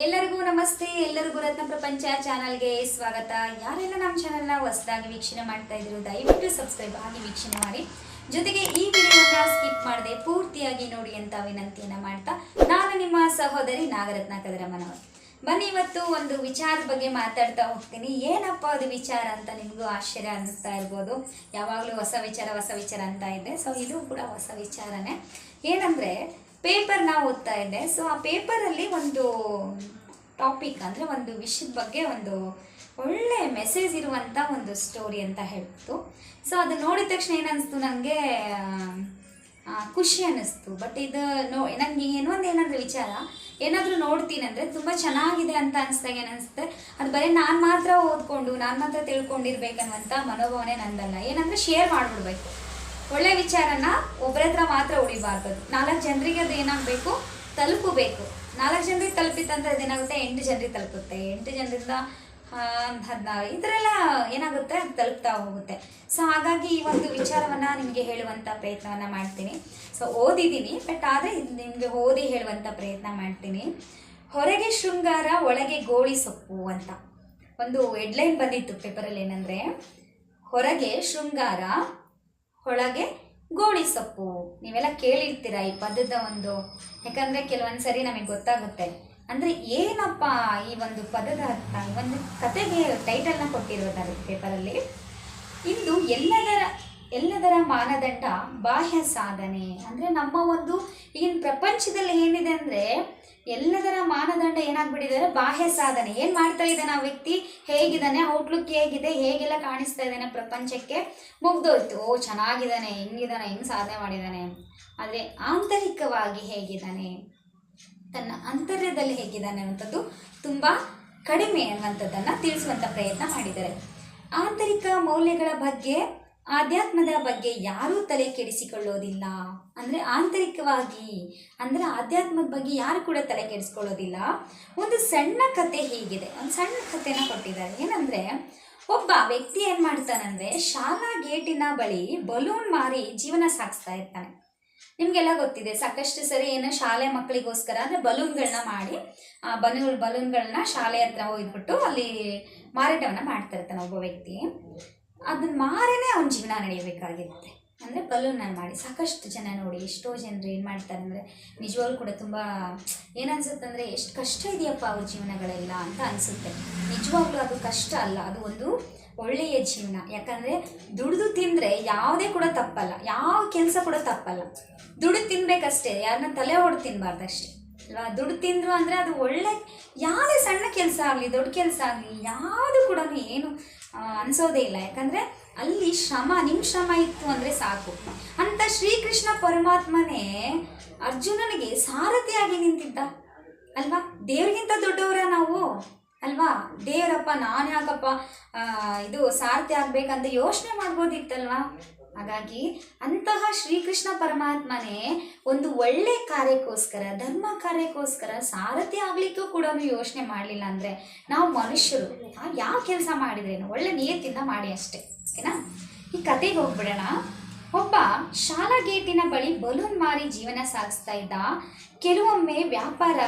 ಎಲ್ಲರಿಗೂ ನಮಸ್ತೆ. ಎಲ್ಲರಿಗೂ ರತ್ನ ಪ್ರಪಂಚ ಚಾನಲ್ಗೆ ಸ್ವಾಗತ. ಯಾರೆಲ್ಲ ನಮ್ಮ ಚಾನಲ್ನ ಹೊಸದಾಗಿ ವೀಕ್ಷಣೆ ಮಾಡ್ತಾ ಇದ್ರು ದಯವಿಟ್ಟು ಸಬ್ಸ್ಕ್ರೈಬ್ ಆಗಿ ವೀಕ್ಷಣೆ ಮಾಡಿ. ಜೊತೆಗೆ ಈ ವಿಡಿಯೋನ ಸ್ಕಿಪ್ ಮಾಡದೆ ಪೂರ್ತಿಯಾಗಿ ನೋಡಿ ಅಂತ ವಿನಂತಿಯನ್ನ ಮಾಡ್ತಾ ನಾನು ನಿಮ್ಮ ಸಹೋದರಿ ನಾಗರತ್ನ ಕದರಮ್ಮನವರು. ಬನ್ನಿ, ಇವತ್ತು ಒಂದು ವಿಚಾರದ ಬಗ್ಗೆ ಮಾತಾಡ್ತಾ ಹೋಗ್ತೀನಿ. ಏನಪ್ಪ ಅದು ವಿಚಾರ ಅಂತ ನಿಮಗೂ ಆಶ್ಚರ್ಯ ಅನ್ನಿಸ್ತಾ ಇರ್ಬೋದು. ಯಾವಾಗಲೂ ಹೊಸ ವಿಚಾರ ಹೊಸ ವಿಚಾರ ಅಂತ ಇದೆ. ಸೊ ಇದು ಕೂಡ ಹೊಸ ವಿಚಾರನೇ. ಏನಂದರೆ ಪೇಪರ್ನ ಓದ್ತಾ ಇದ್ದೆ. ಸೊ ಆ ಪೇಪರಲ್ಲಿ ಒಂದು ಟಾಪಿಕ್ ಅಂದರೆ ಒಂದು ವಿಷಯದ ಬಗ್ಗೆ ಒಂದು ಒಳ್ಳೆ ಮೆಸೇಜ್ ಇರುವಂಥ ಒಂದು ಸ್ಟೋರಿ ಅಂತ ಹೇಳ್ತು. ಸೊ ಅದು ನೋಡಿದ ತಕ್ಷಣ ಏನನ್ನಿಸ್ತು ನನಗೆ ಖುಷಿ ಅನ್ನಿಸ್ತು. ಬಟ್ ಇದು ನೋ ನನಗೆ ಇನ್ನೊಂದು ಏನಂದ್ರೆ ವಿಚಾರ. ಏನಾದರೂ ನೋಡ್ತೀನಿ ಅಂದರೆ ತುಂಬ ಚೆನ್ನಾಗಿದೆ ಅಂತ ಅನಿಸ್ದಾಗ ಏನನ್ಸುತ್ತೆ ಅದು ಬರೀ ನಾನು ಮಾತ್ರ ಓದ್ಕೊಂಡು, ನಾನು ಮಾತ್ರ ತಿಳ್ಕೊಂಡಿರ್ಬೇಕನ್ನುವಂಥ ಮನೋಭಾವನೆ ನಂದಲ್ಲ. ಏನಂದರೆ ಶೇರ್ ಮಾಡಿಬಿಡ್ಬೇಕು. ಒಳ್ಳೆ ವಿಚಾರನ ಒಬ್ಬರ ಹತ್ರ ಮಾತ್ರ ಉಳಿಬಾರ್ದು. ನಾಲ್ಕು ಜನರಿಗೆ ಅದು ಏನಾಗಬೇಕು? ತಲುಪಬೇಕು. ನಾಲ್ಕು ಜನರಿಗೆ ತಲುಪಿತ್ತಂದ್ರೆ ಅದೇನಾಗುತ್ತೆ? ಎಂಟು ಜನರಿಗೆ ತಲುಪುತ್ತೆ. ಎಂಟು ಜನರಿಂದ ಹದಿನಾರು ಈ ಥರ ಎಲ್ಲ ಏನಾಗುತ್ತೆ? ಅದು ತಲುಪ್ತಾ ಹೋಗುತ್ತೆ. ಸೊ ಹಾಗಾಗಿ ಈ ಒಂದು ವಿಚಾರವನ್ನು ನಿಮಗೆ ಹೇಳುವಂಥ ಪ್ರಯತ್ನವನ್ನು ಮಾಡ್ತೀನಿ. ಸೊ ಓದಿದ್ದೀನಿ ಬಟ್ ಆದರೆ ನಿಮಗೆ ಓದಿ ಹೇಳುವಂಥ ಪ್ರಯತ್ನ ಮಾಡ್ತೀನಿ. ಹೊರಗೆ ಶೃಂಗಾರ, ಒಳಗೆ ಗೋಳಿ ಸೊಪ್ಪು ಅಂತ. ಒಂದು ಹೆಡ್ಲೈನ್ ಬಂದಿತ್ತು ಪೇಪರಲ್ಲಿ ಏನಂದರೆ, ಹೊರಗೆ ಶೃಂಗಾರ ಒಳಗೆ ಗೋಳಿ ಸೊಪ್ಪು. ನೀವೆಲ್ಲ ಕೇಳಿರ್ತೀರ ಈ ಪದದ ಒಂದು, ಯಾಕಂದರೆ ಕೆಲವೊಂದ್ಸರಿ ನಮಗೆ ಗೊತ್ತಾಗುತ್ತೆ. ಅಂದರೆ ಏನಪ್ಪ ಈ ಒಂದು ಪದದ ಅರ್ಥ? ಈ ಒಂದು ಕತೆಗೆ ಟೈಟಲ್ನ ಪೇಪರ್ ಪೇಪರಲ್ಲಿ ಇಂದು ಎಲ್ಲದರ ಎಲ್ಲದರ ಮಾನದಂಡ ಬಾಹ್ಯ ಸಾಧನೆ. ಅಂದರೆ ನಮ್ಮ ಒಂದು ಈಗಿನ ಪ್ರಪಂಚದಲ್ಲಿ ಏನಿದೆ ಅಂದರೆ ಎಲ್ಲದರ ಮಾನದಂಡ ಏನಾಗ್ಬಿಟ್ಟಿದ್ದಾರೆ ಬಾಹ್ಯ ಸಾಧನೆ. ಏನು ಮಾಡ್ತಾ ಇದ್ದಾನೆ ಆ ವ್ಯಕ್ತಿ? ಹೇಗಿದ್ದಾನೆ? ಔಟ್ಲುಕ್ ಹೇಗಿದೆ? ಹೇಗೆಲ್ಲ ಕಾಣಿಸ್ತಾ ಇದ್ದಾನೆ ಪ್ರಪಂಚಕ್ಕೆ? ಮುಗ್ದೋಯ್ತು. ಓ, ಚೆನ್ನಾಗಿದ್ದಾನೆ, ಹೆಂಗಿದ್ದಾನೆ, ಹೆಂಗ್ ಸಾಧನೆ ಮಾಡಿದ್ದಾನೆ? ಆದರೆ ಆಂತರಿಕವಾಗಿ ಹೇಗಿದ್ದಾನೆ? ತನ್ನ ಅಂತರ್ಯದಲ್ಲಿ ಹೇಗಿದ್ದಾನೆ ಅನ್ನುವಂಥದ್ದು ತುಂಬ ಕಡಿಮೆ ಅನ್ನುವಂಥದ್ದನ್ನು ತಿಳಿಸುವಂಥ ಪ್ರಯತ್ನ ಮಾಡಿದ್ದಾರೆ. ಆಂತರಿಕ ಮೌಲ್ಯಗಳ ಬಗ್ಗೆ ಆಧ್ಯಾತ್ಮದ ಬಗ್ಗೆ ಯಾರೂ ತಲೆ ಕೆಡಿಸಿಕೊಳ್ಳೋದಿಲ್ಲ. ಅಂದರೆ ಆಂತರಿಕವಾಗಿ, ಅಂದರೆ ಆಧ್ಯಾತ್ಮದ ಬಗ್ಗೆ ಯಾರು ಕೂಡ ತಲೆ ಕೆಡಿಸ್ಕೊಳ್ಳೋದಿಲ್ಲ. ಒಂದು ಸಣ್ಣ ಕತೆ ಹೀಗಿದೆ. ಒಂದು ಸಣ್ಣ ಕಥೆನ ಕೊಟ್ಟಿದ್ದಾರೆ. ಏನಂದರೆ, ಒಬ್ಬ ವ್ಯಕ್ತಿ ಏನು ಮಾಡ್ತಾನಂದರೆ, ಶಾಲಾ ಗೇಟಿನ ಬಳಿ ಬಲೂನ್ ಮಾರಿ ಜೀವನ ಸಾಗಿಸ್ತಾ ಇರ್ತಾನೆ. ನಿಮಗೆಲ್ಲ ಗೊತ್ತಿದೆ, ಸಾಕಷ್ಟು ಸರಿ ಏನು ಶಾಲೆ ಮಕ್ಕಳಿಗೋಸ್ಕರ, ಅಂದರೆ ಬಲೂನ್ಗಳನ್ನ ಮಾಡಿ, ಆ ಬಲೂನ್ ಬಲೂನ್ಗಳನ್ನ ಶಾಲೆ ಹತ್ರ ಹೋಗ್ಬಿಟ್ಟು ಅಲ್ಲಿ ಮಾರಾಟವನ್ನು ಮಾಡ್ತಾ ಇರ್ತಾನೆ ಒಬ್ಬ ವ್ಯಕ್ತಿ. ಅದನ್ನ ಮಾರೇನೆ ಅವನ ಜೀವನ ನಡೆಯಬೇಕಾಗಿರುತ್ತೆ. ಅಂದರೆ ನಾನು ಮಾಡಿ, ಸಾಕಷ್ಟು ಜನ ನೋಡಿ, ಎಷ್ಟೋ ಜನರು ಏನು ಮಾಡ್ತಾರೆ ಅಂದರೆ, ನಿಜವಾಗ್ಲೂ ಕೂಡ ತುಂಬ ಏನನ್ಸುತ್ತೆ ಅಂದರೆ, ಎಷ್ಟು ಕಷ್ಟ ಇದೆಯಪ್ಪ ಅವ್ರ ಜೀವನಗಳೆಲ್ಲ ಅಂತ ಅನಿಸುತ್ತೆ. ನಿಜವಾಗ್ಲೂ ಅದು ಕಷ್ಟ ಅಲ್ಲ, ಅದು ಒಂದು ಒಳ್ಳೆಯ ಜೀವನ. ಯಾಕಂದರೆ, ದುಡಿದು ತಿಂದರೆ ಯಾವುದೇ ಕೂಡ ತಪ್ಪಲ್ಲ, ಯಾವ ಕೆಲಸ ಕೂಡ ತಪ್ಪಲ್ಲ. ದುಡಿದು ತಿನ್ಬೇಕಷ್ಟೇ ಯಾರನ್ನ ತಲೆ ಹೊಡೆದು ತಿನ್ನಬಾರ್ದು ಅಷ್ಟೇ ಅಲ್ವಾ ದುಡ್ಡು ತಿಂದ್ರು ಅಂದರೆ ಅದು ಒಳ್ಳೆ, ಯಾವುದೇ ಸಣ್ಣ ಕೆಲಸ ಆಗಲಿ, ದೊಡ್ಡ ಕೆಲಸ ಆಗಲಿ, ಯಾವುದು ಕೂಡ ಏನು ಅನಿಸೋದೇ ಇಲ್ಲ. ಯಾಕಂದರೆ ಅಲ್ಲಿ ಶ್ರಮ ನಿಮ್ಮ ಶ್ರಮ ಇತ್ತು ಅಂದರೆ ಸಾಕು. ಅಂತ ಶ್ರೀಕೃಷ್ಣ ಪರಮಾತ್ಮನೇ ಅರ್ಜುನನಿಗೆ ಸಾರಥಿಯಾಗಿ ನಿಂತಿದ್ದ. ಅಲ್ವಾ? ದೇವರಿಗಿಂತ ದೊಡ್ಡವರ ನಾವು, ಅಲ್ವಾ? ದೇವರಪ್ಪ ನಾನು ಯಾಕಪ್ಪ ಇದು ಸಾರಥಿ ಆಗಬೇಕಂತ ಯೋಚನೆ ಮಾಡ್ಬೋದಿತ್ತಲ್ವಾ? ಹಾಗಾಗಿ ಅಂತಹ ಶ್ರೀಕೃಷ್ಣ ಪರಮಾತ್ಮನೇ ಒಂದು ಒಳ್ಳೆ ಕಾರ್ಯಕ್ಕೋಸ್ಕರ, ಧರ್ಮ ಕಾರ್ಯಕ್ಕೋಸ್ಕರ ಸಾರಥಿ ಆಗ್ಲಿಕ್ಕೂ ಕೂಡ ಯೋಚನೆ ಮಾಡಲಿಲ್ಲ ಅಂದರೆ ನಾವು ಮನುಷ್ಯರು. ಯಾವ ಕೆಲಸ ಮಾಡಿದ್ರೇನು? ಒಳ್ಳೆ ನಿಯತ್ತಿಂದ ಮಾಡಿ ಅಷ್ಟೇ. ಓಕೆನಾ? ಈ ಕತೆಗೆ ಹೋಗ್ಬಿಡೋಣ. ಒಬ್ಬ ಶಾಲಾ ಗೇಟಿನ ಬಳಿ ಬಲೂನ್ ಮಾರಿ ಜೀವನ ಸಾಗಿಸ್ತಾ ಇದ್ದ. ಕೆಲವೊಮ್ಮೆ ವ್ಯಾಪಾರ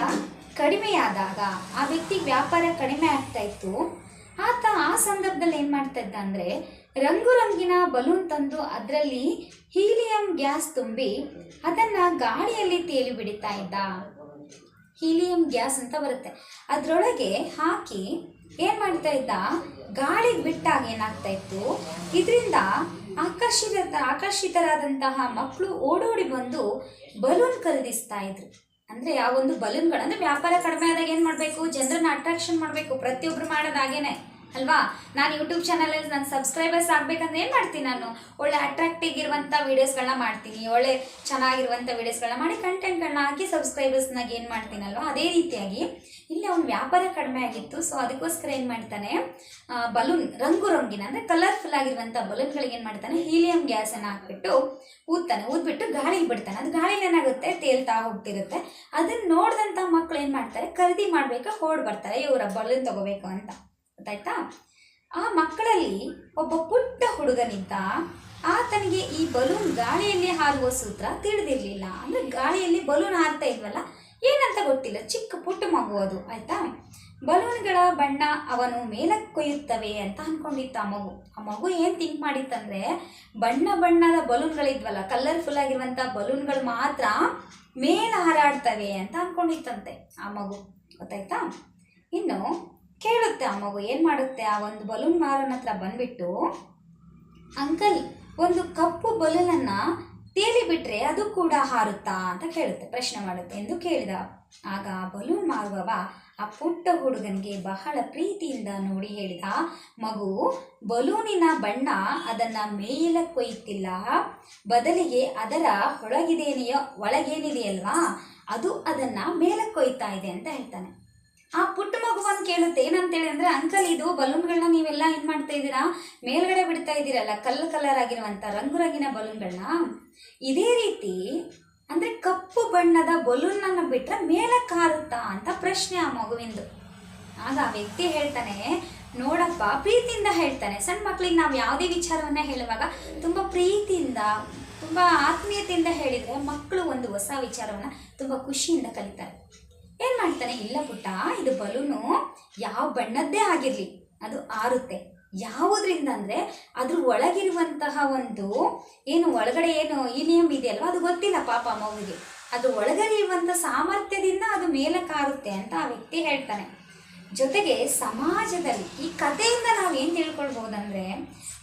ಕಡಿಮೆಯಾದಾಗ ಆ ವ್ಯಕ್ತಿ ವ್ಯಾಪಾರ ಕಡಿಮೆ ಆಗ್ತಾ ಇತ್ತು. ಆತ ಆ ಸಂದರ್ಭದಲ್ಲಿ ಏನು ಮಾಡ್ತಾ ಇದ್ದ ಅಂದರೆ ರಂಗು ರಂಗಿನ ಬಲೂನ್ ತಂದು ಅದರಲ್ಲಿ ಹೀಲಿಯಂ ಗ್ಯಾಸ್ ತುಂಬಿ ಅದನ್ನು ಗಾಳಿಯಲ್ಲಿ ತೇಲಿ ಬಿಡಿತಾ ಇದ್ದ. ಹೀಲಿಯಂ ಗ್ಯಾಸ್ ಅಂತ ಬರುತ್ತೆ. ಅದರೊಳಗೆ ಹಾಕಿ ಏನು ಮಾಡ್ತಾ ಇದ್ದ? ಗಾಳಿಗೆ ಬಿಟ್ಟಾಗ ಏನಾಗ್ತಾ ಇತ್ತು? ಇದರಿಂದ ಆಕರ್ಷಿತ ಆಕರ್ಷಿತರಾದಂತಹ ಮಕ್ಕಳು ಓಡೋಡಿ ಬಂದು ಬಲೂನ್ ಖರೀದಿಸ್ತಾ ಇದ್ರು. ಅಂದರೆ ಆ ಒಂದು ಬಲೂನ್ಗಳು ಅಂದ್ರೆ ವ್ಯಾಪಾರ ಕಡಿಮೆ ಆದಾಗ ಏನು ಮಾಡಬೇಕು? ಜನರನ್ನ ಅಟ್ರಾಕ್ಷನ್ ಮಾಡಬೇಕು. ಪ್ರತಿಯೊಬ್ಬರು ಮಾಡೋದು ಹಾಗೇನೆ. ಅಲ್ವಾ? ನಾನು ಯೂಟ್ಯೂಬ್ ಚಾನಲಲ್ಲಿ ನನ್ನ ಸಬ್ಸ್ಕ್ರೈಬರ್ಸ್ ಆಗಬೇಕಂದ್ರೆ ಏನು ಮಾಡ್ತೀನಿ ನಾನು? ಒಳ್ಳೆ ಅಟ್ರಾಕ್ಟಿವ್ ಇರುವಂಥ ವೀಡಿಯೋಸ್ಗಳನ್ನ ಮಾಡ್ತೀನಿ. ಒಳ್ಳೆ ಚೆನ್ನಾಗಿರುವಂಥ ವೀಡಿಯೋಸ್ಗಳನ್ನ ಮಾಡಿ ಕಂಟೆಂಟ್ಗಳನ್ನ ಹಾಕಿ ಸಬ್ಸ್ಕ್ರೈಬರ್ಸ್ನಾಗ ಏನು ಮಾಡ್ತೀನಲ್ವ ಅದೇ ರೀತಿಯಾಗಿ ಇಲ್ಲಿ ಅವ್ನ ವ್ಯಾಪಾರ ಕಡಿಮೆ ಆಗಿತ್ತು. ಸೊ ಅದಕ್ಕೋಸ್ಕರ ಏನು ಮಾಡ್ತಾನೆ? ಬಲೂನ್ ರಂಗು ರಂಗಿನ ಅಂದರೆ ಕಲರ್ಫುಲ್ ಆಗಿರುವಂಥ ಬಲೂನ್ಗಳಿಗೆ ಏನು ಮಾಡ್ತಾನೆ? ಹೀಲಿಯಂ ಗ್ಯಾಸನ್ನು ಹಾಕ್ಬಿಟ್ಟು ಊದ್ತಾನೆ. ಊದ್ಬಿಟ್ಟು ಗಾಳಿಗೆ ಬಿಡ್ತಾನೆ. ಅದು ಗಾಳಿಲಿ ಏನಾಗುತ್ತೆ? ತೇಲ್ತಾ ಹೋಗ್ತಿರುತ್ತೆ. ಅದನ್ನ ನೋಡಿದಂಥ ಮಕ್ಕಳು ಏನು ಮಾಡ್ತಾರೆ? ಖರೀದಿ ಮಾಡಬೇಕು? ಹೋಡ್ ಬರ್ತಾರೆ ಇವರ ಬಲೂನ್ ತಗೋಬೇಕು ಅಂತ. ಗೊತ್ತಾಯ್ತಾ? ಆ ಮಕ್ಕಳಲ್ಲಿ ಒಬ್ಬ ಪುಟ್ಟ ಹುಡುಗನಿದ್ದ ಆತನಿಗೆ ಈ ಬಲೂನ್ ಗಾಳಿಯಲ್ಲಿ ಹಾರುವ ಸೂತ್ರ ತಿಳಿದಿರಲಿಲ್ಲ. ಅಂದರೆ ಗಾಳಿಯಲ್ಲಿ ಬಲೂನ್ ಹಾರ್ತಾ ಇದ್ವಲ್ಲ, ಏನಂತ ಗೊತ್ತಿಲ್ಲ. ಚಿಕ್ಕ ಪುಟ್ಟ ಮಗು ಅದು, ಆಯ್ತಾ? ಬಲೂನ್ಗಳ ಬಣ್ಣ ಅವನು ಮೇಲಕ್ಕೊಯ್ಯುತ್ತವೆ ಅಂತ ಅನ್ಕೊಂಡಿತ್ತು ಆ ಮಗು. ಆ ಮಗು ಏನು ಥಿಂಕ್ ಮಾಡಿತ್ತಂದ್ರೆ, ಬಣ್ಣ ಬಣ್ಣದ ಬಲೂನ್ಗಳಿದ್ವಲ್ಲ ಕಲರ್ಫುಲ್ ಆಗಿರುವಂಥ ಬಲೂನ್ಗಳು ಮಾತ್ರ ಮೇಲೆ ಹಾರಾಡ್ತವೆ ಅಂತ ಅನ್ಕೊಂಡಿತ್ತಂತೆ ಆ ಮಗು. ಗೊತ್ತಾಯ್ತಾ? ಇನ್ನು ಕೇಳುತ್ತೆ ಆ ಮಗು, ಏನು ಮಾಡುತ್ತೆ? ಆ ಒಂದು ಬಲೂನ್ ಮಾರನ ಹತ್ರ ಬಂದ್ಬಿಟ್ಟು ಅಂಕಲ್, ಒಂದು ಕಪ್ಪು ಬಲೂನನ್ನು ತೇಲಿ ಬಿಟ್ರೆ ಅದು ಕೂಡ ಹಾರುತ್ತಾ ಅಂತ ಕೇಳುತ್ತೆ, ಪ್ರಶ್ನೆ ಮಾಡುತ್ತೆ. ಎಂದು ಕೇಳಿದ. ಆಗ ಬಲೂನ್ ಮಾರುವವ ಆ ಪುಟ್ಟ ಹುಡುಗನಿಗೆ ಬಹಳ ಪ್ರೀತಿಯಿಂದ ನೋಡಿ ಹೇಳಿದ, ಮಗು ಬಲೂನಿನ ಬಣ್ಣ ಅದನ್ನ ಮೇಲಕ್ಕೊಯ್ಯುತ್ತಿಲ್ಲ ಬದಲಿಗೆ ಅದರ ಒಳಗಿದೇನೆಯೋ ಒಳಗೇನಿದೆಯಲ್ವಾ? ಅದು ಅದನ್ನ ಮೇಲಕ್ಕೊಯ್ತಾ ಇದೆ, ಅಂತ ಹೇಳ್ತಾನೆ. ಆ ಪುಟ್ಟ ಮಗುವನ್ನು ಕೇಳುತ್ತೆ. ಏನಂತೇಳಿ ಅಂದ್ರೆ, ಅಂಕಲ್, ಇದು ಬಲೂನ್ಗಳನ್ನ ನೀವೆಲ್ಲ ಏನ್ ಮಾಡ್ತಾ ಇದ್ದೀರಾ? ಮೇಲ್ಗಡೆ ಬಿಡ್ತಾ ಇದ್ದೀರಲ್ಲ ಕಲ್ಲು ಕಲರ್ ಆಗಿರುವಂತ ರಂಗುರಗಿನ ಬಲೂನ್ಗಳನ್ನ. ಇದೇ ರೀತಿ, ಅಂದ್ರೆ ಕಪ್ಪು ಬಣ್ಣದ ಬಲೂನ್ ಅನ್ನ ಬಿಟ್ರೆ ಮೇಲೆ ಹಾರುತ್ತಾ ಅಂತ ಪ್ರಶ್ನೆ ಆ ಮಗುವಿಂದು. ಆಗ ಆ ವ್ಯಕ್ತಿ ಹೇಳ್ತಾನೆ, ನೋಡಪ್ಪ, ಪ್ರೀತಿಯಿಂದ ಹೇಳ್ತಾನೆ. ಸಣ್ಣ ಮಕ್ಳಿಗೆ ನಾವು ಯಾವುದೇ ವಿಚಾರವನ್ನ ಹೇಳುವಾಗ ತುಂಬ ಪ್ರೀತಿಯಿಂದ, ತುಂಬ ಆತ್ಮೀಯತೆಯಿಂದ ಹೇಳಿದರೆ ಮಕ್ಕಳು ಒಂದು ಹೊಸ ವಿಚಾರವನ್ನ ತುಂಬ ಖುಷಿಯಿಂದ ಕಲಿತಾರೆ. ಏನು ಮಾಡ್ತಾನೆ ಇಲ್ಲ ಪುಟ್ಟ, ಇದು ಬಲೂನು ಯಾವ ಬಣ್ಣದ್ದೇ ಆಗಿರಲಿ, ಅದು ಆರುತ್ತೆ. ಯಾವುದರಿಂದ ಅಂದರೆ, ಅದ್ರ ಒಳಗಿರುವಂತಹ ಒಂದು ಏನು ಒಳಗಡೆ ಏನು ಇಲಿಯಂ ಇದೆಯಲ್ವ? ಅದು ಗೊತ್ತಿಲ್ಲ ಪಾಪ ಮಗುವಿಗೆ ಅದು ಒಳಗಡೆ ಇರುವಂಥ ಸಾಮರ್ಥ್ಯದಿಂದ ಅದು ಮೇಲಕ್ಕಾರುತ್ತೆ ಅಂತ ಆ ವ್ಯಕ್ತಿ ಹೇಳ್ತಾನೆ. ಜೊತೆಗೆ ಸಮಾಜದಲ್ಲಿ, ಈ ಕಥೆಯಿಂದ ನಾವು ಏನು ತಿಳ್ಕೊಳ್ಬಹುದಂದ್ರೆ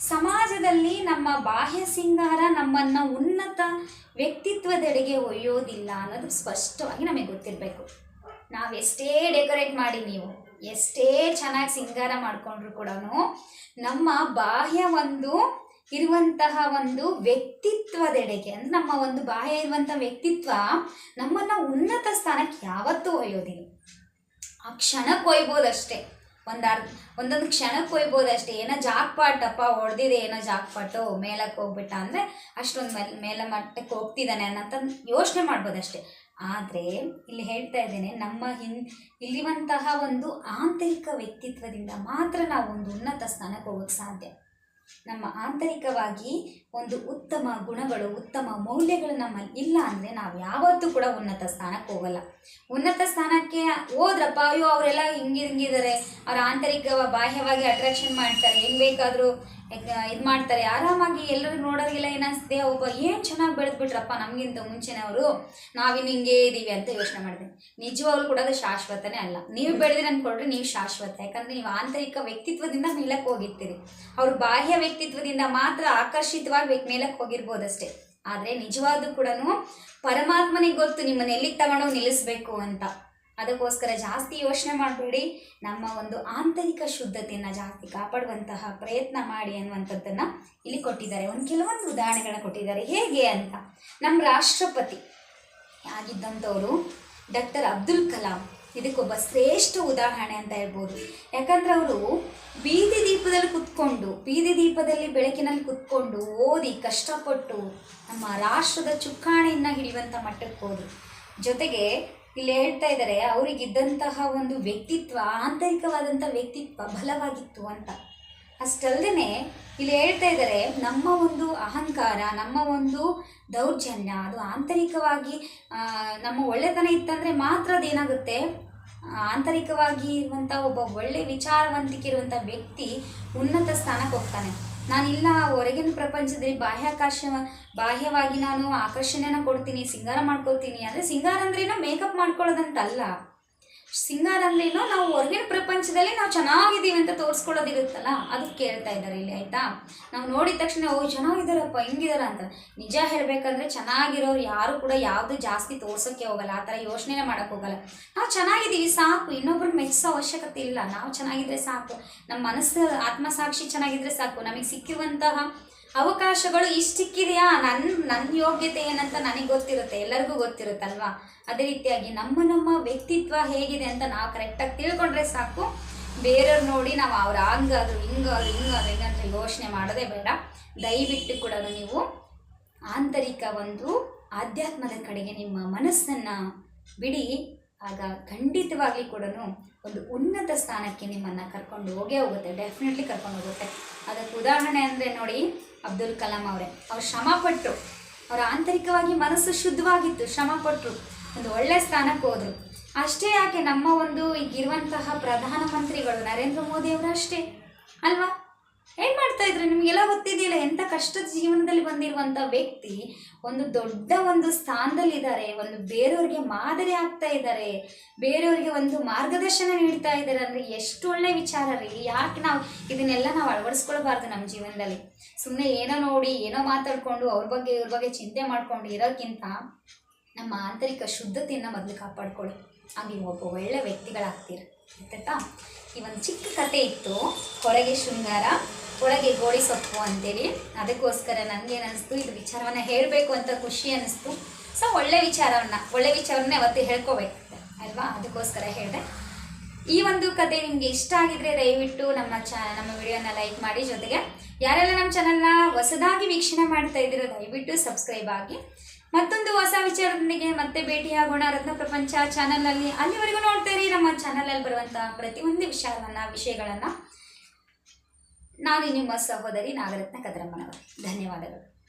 ಸಮಾಜದಲ್ಲಿ ನಮ್ಮ ಬಾಹ್ಯ ಸಿಂಗಾರ ನಮ್ಮನ್ನ ಉನ್ನತ ವ್ಯಕ್ತಿತ್ವದೆಡೆಗೆ ಒಯ್ಯೋದಿಲ್ಲ ಅನ್ನೋದು ಸ್ಪಷ್ಟವಾಗಿ ನಮಗೆ ಗೊತ್ತಿರಬೇಕು. ನಾವು ಎಷ್ಟೇ ಡೆಕೋರೇಟ್ ಮಾಡಿ ನೀವು, ಎಷ್ಟೇ ಚೆನ್ನಾಗಿ ಸಿಂಗಾರ ಮಾಡಿಕೊಂಡ್ರು ಕೂಡ ನಮ್ಮ ಬಾಹ್ಯ ಒಂದು ಇರುವಂತಹ ಒಂದು ವ್ಯಕ್ತಿತ್ವದೆಡೆಗೆ ಅಂದ್ರೆ ನಮ್ಮ ಒಂದು ಬಾಹ್ಯ ಇರುವಂತಹ ವ್ಯಕ್ತಿತ್ವ ನಮ್ಮನ್ನ ಉನ್ನತ ಸ್ಥಾನಕ್ಕೆ ಯಾವತ್ತೂ ಒಯ್ಯೋದಿಲ್ಲ. ಆ ಕ್ಷಣಕ್ಕೆ ಒಯ್ಬೋದಷ್ಟೇ. ಒಂದು ಒಂದೊಂದು ಕ್ಷಣಕ್ಕೆ ಒಯ್ಬೋದಷ್ಟೇ. ಏನೋ ಜಾಕ್ಪಾಟಪ್ಪ ಹೊಡೆದಿದೆ, ಏನೋ ಜಾಕ್ಪಾಟು ಮೇಲಕ್ಕೆ ಹೋಗ್ಬಿಟ್ಟ ಅಂದರೆ ಅಷ್ಟೊಂದು ಮೇಲೆ ಮೇಲೆ ಮಟ್ಟಕ್ಕೆ ಹೋಗ್ತಿದ್ದಾನೆ ಅನ್ನೋಂಥ ಯೋಚನೆ ಮಾಡ್ಬೋದಷ್ಟೇ. ಆದರೆ ಇಲ್ಲಿ ಹೇಳ್ತಾ ಇದ್ದೇನೆ, ನಮ್ಮ ಹಿನ್, ಇಲ್ಲಿರುವಂತಹ ಒಂದು ಆಂತರಿಕ ವ್ಯಕ್ತಿತ್ವದಿಂದ ಮಾತ್ರ ನಾವು ಒಂದು ಉನ್ನತ ಸ್ಥಾನಕ್ಕೆ ಹೋಗೋಕ್ಕೆ ಸಾಧ್ಯ. ನಮ್ಮ ಆಂತರಿಕವಾಗಿ ಒಂದು ಉತ್ತಮ ಗುಣಗಳು, ಉತ್ತಮ ಮೌಲ್ಯಗಳು ನಮ್ಮಲ್ಲಿ ಇಲ್ಲ ಅಂದರೆ ನಾವು ಯಾವತ್ತೂ ಕೂಡ ಉನ್ನತ ಸ್ಥಾನಕ್ಕೆ ಹೋಗಲ್ಲ. ಉನ್ನತ ಸ್ಥಾನಕ್ಕೆ ಹೋದ್ರಪ್ಪ, ಅಯ್ಯೋ, ಅವರೆಲ್ಲ ಹಿಂಗೆ ಹಿಂಗಿದ್ದಾರೆ ಅವ್ರ ಆಂತರಿಕ ಬಾಹ್ಯವಾಗಿ ಅಟ್ರಾಕ್ಷನ್ ಮಾಡ್ತಾರೆ. ಹೆಂಗೆ ಬೇಕಾದರೂ ಇದು ಮಾಡ್ತಾರೆ. ಆರಾಮಾಗಿ ಎಲ್ಲರೂ ನೋಡೋರಿಗೆಲ್ಲ ಏನಿಸ್ತೇ ಒಬ್ಬ ಏನು ಚೆನ್ನಾಗಿ ಬೆಳೆದ್ಬಿಟ್ರಪ್ಪ ನಮಗಿಂತ ಮುಂಚೆನೇ ಅವರು? ನಾವಿನ್ನು ಹಿಂಗೇ ಇದ್ದೀವಿ ಅಂತ ಯೋಚನೆ ಮಾಡಿದೆ. ನಿಜವಾಗ್ಲೂ ಕೂಡ ಅದು ಶಾಶ್ವತನೇ ಅಲ್ಲ. ನೀವು ಬೆಳೆದ್ರೆ ಅಂದ್ಕೊಂಡ್ರೆ ನೀವು ಶಾಶ್ವತ. ಯಾಕಂದ್ರೆ ನೀವು ಆಂತರಿಕ ವ್ಯಕ್ತಿತ್ವದಿಂದ ಮೇಲಕ್ಕೆ ಹೋಗಿರ್ತೀರಿ. ಅವರು ಬಾಹ್ಯ ವ್ಯಕ್ತಿತ್ವದಿಂದ ಮಾತ್ರ ಆಕರ್ಷಿತವಾಗಿ ಮೇಲಕ್ಕೆ ಹೋಗಿರ್ಬೋದಷ್ಟೇ. ಆದರೆ ನಿಜವಾದ ಕೂಡ ಪರಮಾತ್ಮನಿಗೆ ಗೊತ್ತು, ನಿಮ್ಮನ್ನ ಎಲ್ಲಿಗೆ ತಗೊಂಡೋಗಿ ನಿಲ್ಲಿಸ್ಬೇಕು ಅಂತ. ಅದಕ್ಕೋಸ್ಕರ ಜಾಸ್ತಿ ಯೋಚನೆ ಮಾಡಬೇಡಿ. ನಮ್ಮ ಒಂದು ಆಂತರಿಕ ಶುದ್ಧತೆಯನ್ನು ಜಾಸ್ತಿ ಕಾಪಾಡುವಂತಹ ಪ್ರಯತ್ನ ಮಾಡಿ ಅನ್ನುವಂಥದ್ದನ್ನು ಇಲ್ಲಿ ಕೊಟ್ಟಿದ್ದಾರೆ. ಒಂದು ಕೆಲವೊಂದು ಉದಾಹರಣೆಗಳನ್ನ ಕೊಟ್ಟಿದ್ದಾರೆ. ಹೇಗೆ ಅಂತ. ನಮ್ಮ ರಾಷ್ಟ್ರಪತಿ ಆಗಿದ್ದಂಥವರು ಡಾಕ್ಟರ್ ಅಬ್ದುಲ್ ಕಲಾಂ. ಇದಕ್ಕೊಬ್ಬ ಶ್ರೇಷ್ಠ ಉದಾಹರಣೆ ಅಂತ ಹೇಳ್ಬೋದು. ಯಾಕಂದ್ರೆ ಅವರು ಬೀದಿ ದೀಪದಲ್ಲಿ ಕುತ್ಕೊಂಡು, ಬೀದಿ ದೀಪದಲ್ಲಿ ಬೆಳಕಿನಲ್ಲಿ ಕುತ್ಕೊಂಡು ಓದಿ ಕಷ್ಟಪಟ್ಟು ನಮ್ಮ ರಾಷ್ಟ್ರದ ಚುಕ್ಕಾಣಿಯನ್ನು ಹಿಡಿಯುವಂಥ ಮಟ್ಟಕ್ಕೆ ಹೋದರು. ಜೊತೆಗೆ ಇಲ್ಲಿ ಹೇಳ್ತಾ ಇದ್ದಾರೆ ಅವರಿಗಿದ್ದಂತಹ ಒಂದು ವ್ಯಕ್ತಿತ್ವ ಆಂತರಿಕವಾದಂಥ ವ್ಯಕ್ತಿತ್ವ ಬಲವಾಗಿತ್ತು ಅಂತ. ಅಷ್ಟಲ್ಲದೆ ಇಲ್ಲಿ ಹೇಳ್ತಾ ಇದ್ದಾರೆ ನಮ್ಮ ಒಂದು ಅಹಂಕಾರ, ನಮ್ಮ ಒಂದು ದೌರ್ಜನ್ಯ, ಅದು ಆಂತರಿಕವಾಗಿ ನಮ್ಮ ಒಳ್ಳೆತನ ಇತ್ತಂದರೆ ಮಾತ್ರ ಅದೇನಾಗುತ್ತೆ? ಆಂತರಿಕವಾಗಿ ಇರುವಂಥ ಒಬ್ಬ ಒಳ್ಳೆ ವಿಚಾರವಂತಿಕೆ ಇರುವಂಥ ವ್ಯಕ್ತಿ ಉನ್ನತ ಸ್ಥಾನಕ್ಕೆ ಹೋಗ್ತಾನೆ. ನಾನಿಲ್ಲ, ಹೊರಗಿನ ಪ್ರಪಂಚದಲ್ಲಿ ಬಾಹ್ಯಾಕಾಶ ಬಾಹ್ಯವಾಗಿ ನಾನು ಆಕರ್ಷಣೆನ ಕೊಡ್ತೀನಿ, ಸಿಂಗಾರ ಮಾಡ್ಕೊಳ್ತೀನಿ ಅಂದರೆ ಸಿಂಗಾರ ಅಂದ್ರೇನೋ ಮೇಕಪ್ ಮಾಡ್ಕೊಳ್ಳೋದಂತಲ್ಲ. ಸಿಂಗಾರ ಅಂದ್ರೇನೋ ನಾವು ಹೊರಗಿನ ಪ್ರಪಂಚದಲ್ಲಿ ನಾವು ಚೆನ್ನಾಗಿದ್ದೀವಿ ಅಂತ ತೋರಿಸ್ಕೊಳ್ಳೋದಿರುತ್ತಲ್ಲ ಅದು ಕೇಳ್ತಾ ಇದ್ದಾರೆ ಇಲ್ಲಿ, ಆಯ್ತಾ? ನಾವು ನೋಡಿದ ತಕ್ಷಣ, ಓ, ಚೆನ್ನಾಗಿದ್ದಾರಪ್ಪ, ಹಿಂಗಿದಾರ ಅಂತ. ನಿಜ ಹೇಳಬೇಕಂದ್ರೆ ಚೆನ್ನಾಗಿರೋರು ಯಾರು ಕೂಡ ಯಾವುದು ಜಾಸ್ತಿ ತೋರ್ಸೋಕ್ಕೆ ಹೋಗಲ್ಲ, ಆ ಥರ ಯೋಚನೆನೇ ಮಾಡೋಕ್ಕೆ ಹೋಗಲ್ಲ. ನಾವು ಚೆನ್ನಾಗಿದ್ದೀವಿ, ಸಾಕು. ಇನ್ನೊಬ್ರಿಗೆ ಮೆಚ್ಚಿಸೋ ಅವಶ್ಯಕತೆ ಇಲ್ಲ. ನಾವು ಚೆನ್ನಾಗಿದ್ರೆ ಸಾಕು. ನಮ್ಮ ಮನಸ್ಸು, ಆತ್ಮಸಾಕ್ಷಿ ಚೆನ್ನಾಗಿದ್ರೆ ಸಾಕು. ನಮಗೆ ಸಿಕ್ಕಿರುವಂತಹ ಅವಕಾಶಗಳು ಇಷ್ಟಿಕ್ಕಿದೆಯಾ? ನನ್ ನನ್ನ ನನ್ನ ಯೋಗ್ಯತೆ ಏನಂತ ನನಗೆ ಗೊತ್ತಿರುತ್ತೆ, ಎಲ್ಲರಿಗೂ ಗೊತ್ತಿರುತ್ತಲ್ವಾ? ಅದೇ ರೀತಿಯಾಗಿ ನಮ್ಮ ನಮ್ಮ ವ್ಯಕ್ತಿತ್ವ ಹೇಗಿದೆ ಅಂತ ನಾವು ಕರೆಕ್ಟಾಗಿ ತಿಳ್ಕೊಂಡ್ರೆ ಸಾಕು. ಬೇರೆಯವ್ರು ನೋಡಿ ನಾವು ಅವ್ರು ಹಂಗಾದ್ರು, ಹಿಂಗಾದ್ರು ಹಿಂಗಾದ್ರು ಹಿಂಗಂತ ಯೋಚನೆ ಮಾಡೋದೇ ಬೇಡ. ದಯವಿಟ್ಟು ಕೂಡ ನೀವು ಆಂತರಿಕ ಒಂದು ಆಧ್ಯಾತ್ಮದ ಕಡೆಗೆ ನಿಮ್ಮ ಮನಸ್ಸನ್ನು ಬಿಡಿ. ಆಗ ಖಂಡಿತವಾಗಿ ಕೂಡ ಒಂದು ಉನ್ನತ ಸ್ಥಾನಕ್ಕೆ ನಿಮ್ಮನ್ನು ಕರ್ಕೊಂಡು ಹೋಗೇ ಹೋಗುತ್ತೆ ಡೆಫಿನೆಟ್ಲಿ ಕರ್ಕೊಂಡು ಹೋಗುತ್ತೆ. ಅದಕ್ಕೆ ಉದಾಹರಣೆ ಅಂದರೆ ನೋಡಿ ಅಬ್ದುಲ್ ಕಲಾಂ ಅವರೇ. ಅವ್ರು ಶ್ರಮ ಪಟ್ಟರು ಅವರ ಆಂತರಿಕವಾಗಿ ಮನಸ್ಸು ಶುದ್ಧವಾಗಿತ್ತು ಶ್ರಮ ಪಟ್ಟರು ಒಂದು ಒಳ್ಳೆ ಸ್ಥಾನಕ್ಕೆ ಹೋದರು. ಅಷ್ಟೇ ಯಾಕೆ ನಮ್ಮ ಒಂದು ಈಗಿರುವಂತಹ ಪ್ರಧಾನಮಂತ್ರಿಗಳು ನರೇಂದ್ರ ಮೋದಿ ಅವರು ಅಷ್ಟೇ. ಅಲ್ವಾ? ಏನ್ ಮಾಡ್ತಾ ಇದ್ರೆ? ನಿಮ್ಗೆಲ್ಲ ಗೊತ್ತಿದೆಯಲ್ಲ, ಎಂತ ಕಷ್ಟದ ಜೀವನದಲ್ಲಿ ಬಂದಿರುವಂತ ವ್ಯಕ್ತಿ ಒಂದು ದೊಡ್ಡ ಒಂದು ಸ್ಥಾನದಲ್ಲಿದ್ದಾರೆ, ಒಂದು ಬೇರೆಯವ್ರಿಗೆ ಮಾದರಿ ಆಗ್ತಾ ಇದ್ದಾರೆ, ಬೇರೆಯವ್ರಿಗೆ ಒಂದು ಮಾರ್ಗದರ್ಶನ ನೀಡ್ತಾ ಇದ್ದಾರೆ ಅಂದ್ರೆ ಎಷ್ಟು ಒಳ್ಳೆ ವಿಚಾರ ರೀ. ಯಾಕೆ ನಾವು ಇದನ್ನೆಲ್ಲ ನಾವು ಅಳವಡಿಸ್ಕೊಳ್ಬಾರ್ದು ನಮ್ಮ ಜೀವನದಲ್ಲಿ? ಸುಮ್ಮನೆ ಏನೋ ನೋಡಿ, ಏನೋ ಮಾತಾಡ್ಕೊಂಡು, ಅವ್ರ ಬಗ್ಗೆ, ಇವ್ರ ಬಗ್ಗೆ ಚಿಂತೆ ಮಾಡ್ಕೊಂಡು ಇರೋಕ್ಕಿಂತ ನಮ್ಮ ಆಂತರಿಕ ಶುದ್ಧತೆಯನ್ನು ಮೊದಲು ಕಾಪಾಡ್ಕೊಳ್ಳಿ. ಹಾಗೆ ಒಬ್ಬ ಒಳ್ಳೆ ವ್ಯಕ್ತಿಗಳಾಗ್ತೀರ. ಆಯ್ತಾ ಈ ಒಂದು ಚಿಕ್ಕ ಕತೆ ಇತ್ತು, ಹೊರಗೆ ಶೃಂಗಾರ. ಒಳಗೆ ಗೋಳಿ ಸೊಪ್ಪು ಅಂತೇಳಿ. ಅದಕ್ಕೋಸ್ಕರ ನನಗೇನು ಅನಿಸ್ತು ಇದು ವಿಚಾರವನ್ನು ಹೇಳಬೇಕು ಅಂತ ಖುಷಿ ಅನ್ನಿಸ್ತು. ಸೊ ಒಳ್ಳೆ ವಿಚಾರವನ್ನು, ಒಳ್ಳೆ ವಿಚಾರವನ್ನೇ ಅವತ್ತು ಹೇಳ್ಕೋಬೇಕು ಅಲ್ವಾ? ಅದಕ್ಕೋಸ್ಕರ ಹೇಳಿದೆ. ಈ ಒಂದು ಕತೆ ನಿಮಗೆ ಇಷ್ಟ ಆಗಿದ್ರೆ ದಯವಿಟ್ಟು ನಮ್ಮ ಚ, ನಮ್ಮ ವಿಡಿಯೋನ ಲೈಕ್ ಮಾಡಿ. ಜೊತೆಗೆ ಯಾರೆಲ್ಲ ನಮ್ಮ ಚಾನಲ್ನ ಹೊಸದಾಗಿ ವೀಕ್ಷಣೆ ಮಾಡ್ತಾ ಇದ್ದೀರೋ, ದಯವಿಟ್ಟು ಸಬ್ಸ್ಕ್ರೈಬ್ ಆಗಿ. ಮತ್ತೊಂದು ಹೊಸ ವಿಚಾರದೊಂದಿಗೆ ಮತ್ತೆ ಭೇಟಿಯಾಗೋಣ ರತ್ನ ಪ್ರಪಂಚ ಚಾನಲ್ನಲ್ಲಿ. ಅಲ್ಲಿವರೆಗೂ ನೋಡ್ತಾ ಇರಿ, ನಮ್ಮ ಚಾನಲಲ್ಲಿ ಬರುವಂಥ ಪ್ರತಿಯೊಂದು ವಿಚಾರವನ್ನು, ವಿಷಯಗಳನ್ನು. ನಾನು ನಿಮ್ಮ ಸಹೋದರಿ ನಾಗರತ್ನ ಕದ್ರಮ್ಮನವರು. ಧನ್ಯವಾದಗಳು.